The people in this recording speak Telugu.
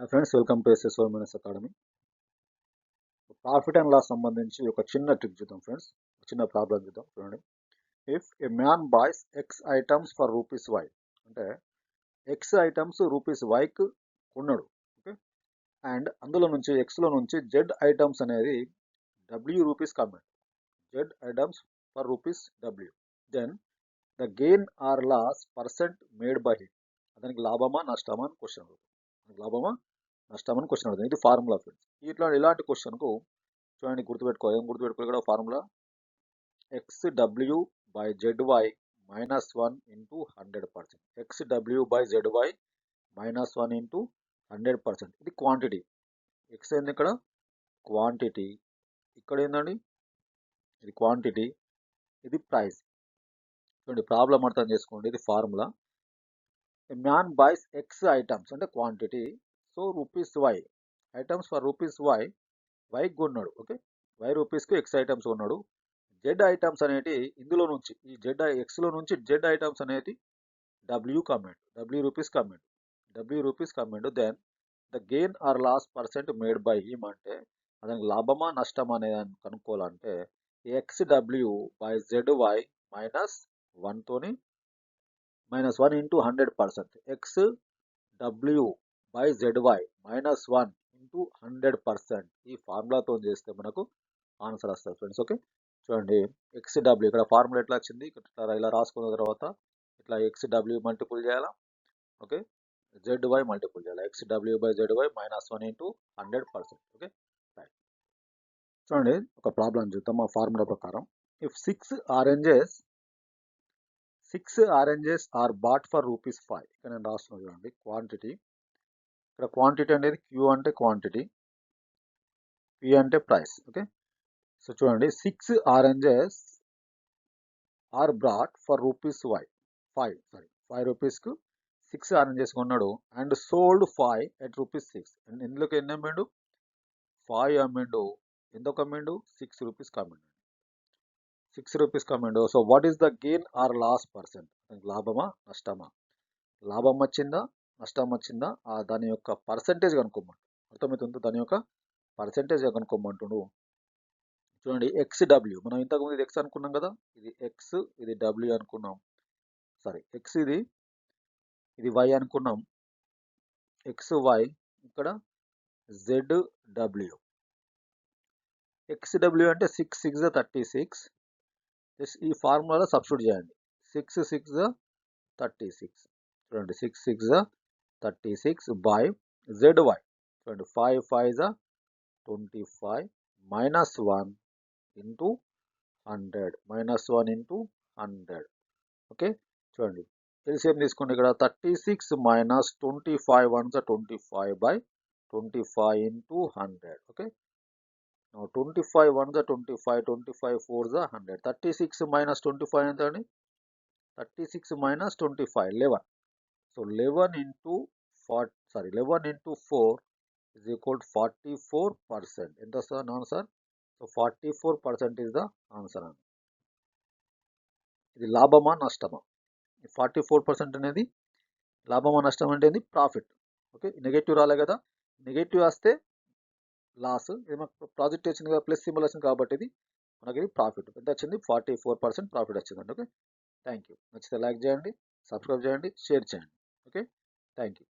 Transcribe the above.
నా friends welcome to SS minus academy profit and loss సంబంధించి ఒక చిన్న ట్రిక్ చూద్దాం ఫ్రెండ్స్ చిన్న ప్రాబ్లం చూద్దాం చూడండి. If a man buys X items for rupees Y అంటే ఎక్స్ ఐటమ్స్ రూపీస్ వైక్ కొన్నాడు ఓకే అండ్ అందులో నుంచి ఎక్స్లో నుంచి జెడ్ ఐటమ్స్ అనేది W rupees comment Z items for rupees W then the gain or loss percent made by him అతనికి లాభమా నష్టమా అని క్వశ్చన్ లాభమా? నష్టమని క్వశ్చన్ అడుగుతుంది ఇది ఫార్ములా ఫ్రెండ్స్ ఇట్లా ఇలాంటి క్వశ్చన్కు చూడండి గుర్తుపెట్టుకో. ఏం గుర్తుపెట్టుకోవాలి కూడా formula X W by Z Y minus one into hundred percent X W by Z Y minus one into hundred percent ఇది క్వాంటిటీ ఎక్స్ ఏంది ఇక్కడ? క్వాంటిటీ ఇక్కడ ఏందండి? ఇది క్వాంటిటీ ఇది ప్రైస్ చూడండి ప్రాబ్లం అర్థం చేసుకోండి. ఇది formula man buys X items అంటే quantity. So rupees Y items for rupees Y వైకి కొన్నాడు. ఓకే? వై రూపీస్కి ఎక్స్ ఐటమ్స్ కొన్నాడు. జెడ్ ఐటమ్స్ అనేటి ఇందులో నుంచి ఈ జెడ్ ఎక్స్లో నుంచి జెడ్ ఐటమ్స్ అనేది W comment W rupees comment W rupees comment then the gain or loss percent made by him అంటే అతనికి లాభమా నష్టమా అనేది కనుక్కోవాలంటే X W by Z Y minus వన్తోని minus one into hundred percent X W by Z Y minus one into hundred percent ఈ ఫార్ములాతో చేస్తే మనకు ఆన్సర్ వస్తుంది ఫ్రెండ్స్ ఓకే చూడండి ఎక్స్ డబ్ల్యూ ఇక్కడ ఫార్ములా ఎట్లా వచ్చింది? ఇట్లా ఇలా రాసుకున్న తర్వాత ఇట్లా ఎక్స్ డబ్ల్యూ మల్టిపుల్ చేయాలా? ఓకే జెడ్ వై మల్టిపుల్ చేయాలి? X W by Z Y minus one into hundred percent okay right చూడండి ఒక ప్రాబ్లం చూద్దాం ఆ ఫార్ములా ప్రకారం. If six oranges six oranges are bought for rupees five. ఇక్కడ నేను రాస్తున్నాను చూడండి. క్వాంటిటీ ఇక్కడ క్వాంటిటీ అనేది క్యూ అంటే క్వాంటిటీ పి అంటే ప్రైస్ ఓకే సో చూడండి. Six oranges are brought for rupees Y five sorry five రూపీస్కు six oranges కొన్నాడు and sold five at rupees six and ఇందులోకి ఎన్ని అమ్మిండు? ఫైవ్ అమ్మిండు. ఎందుకు అమ్మిండు? సిక్స్ రూపీస్కి అమ్మిండు. Six rupees కమెండు so what is the gain or loss percent లాభమా నష్టమా? లాభం వచ్చిందా నష్టం వచ్చిందా? ఆ దాని యొక్క పర్సంటేజ్ కనుక్కోమంటు. అర్థమవుతుందో? దాని యొక్క పర్సంటేజ్ కనుక్కోమంటుడు. చూడండి ఎక్స్ డబ్ల్యూ మనం ఇంతకుముందు ఇది ఎక్స్ అనుకున్నాం కదా? ఇది ఎక్స్ ఇది డబ్ల్యూ అనుకున్నాం. సారీ ఎక్స్ ఇది ఇది వై అనుకున్నాం. ఎక్స్ వై ఇక్కడ జెడ్ డబ్ల్యూ ఎక్స్ డబ్ల్యూ అంటే సిక్స్ సిక్స్ థర్టీ సిక్స్ ఈ ఫార్ములాలో సబ్స్టిట్యూట్ చేయండి. సిక్స్ సిక్స్ థర్టీ సిక్స్ చూడండి six six thirty six by Z Y చూడండి five five twenty five minus one into hundred minus one into hundred okay చూడండి ఎల్సిఎం తీసుకోండి ఇక్కడ. Thirty six minus twenty five once twenty five by twenty five into hundred okay now 25 1 the 25 25 4 the 100 36 minus 25 ఎంత అండి 36 minus 25 11 so 11 into 4 sorry 11 into 4 is equal to 44 percent. ఎంత sir answer so 44 percent is the answer అండి ఇది లాభమా నష్టమా ఫార్టీ ఫోర్ పర్సెంట్ అనేది లాభమా నష్టం అంటే ప్రాఫిట్ ఓకే నెగటివ్ రాలే కదా నెగటివ్ వస్తే లాస్ ఇది మనకు ప్రాజెక్ట్ వచ్చింది కదా ప్లస్ సింబల్ వచ్చింది కాబట్టి ఇది మనకి ఇది ప్రాఫిట్ ఎంత వచ్చింది? ఫార్టీ ఫోర్ పర్సెంట్ ప్రాఫిట్ వచ్చిందండి ఓకే థ్యాంక్ యూ నచ్చితే లైక్ చేయండి సబ్స్క్రైబ్ చేయండి షేర్ చేయండి ఓకే థ్యాంక్ యూ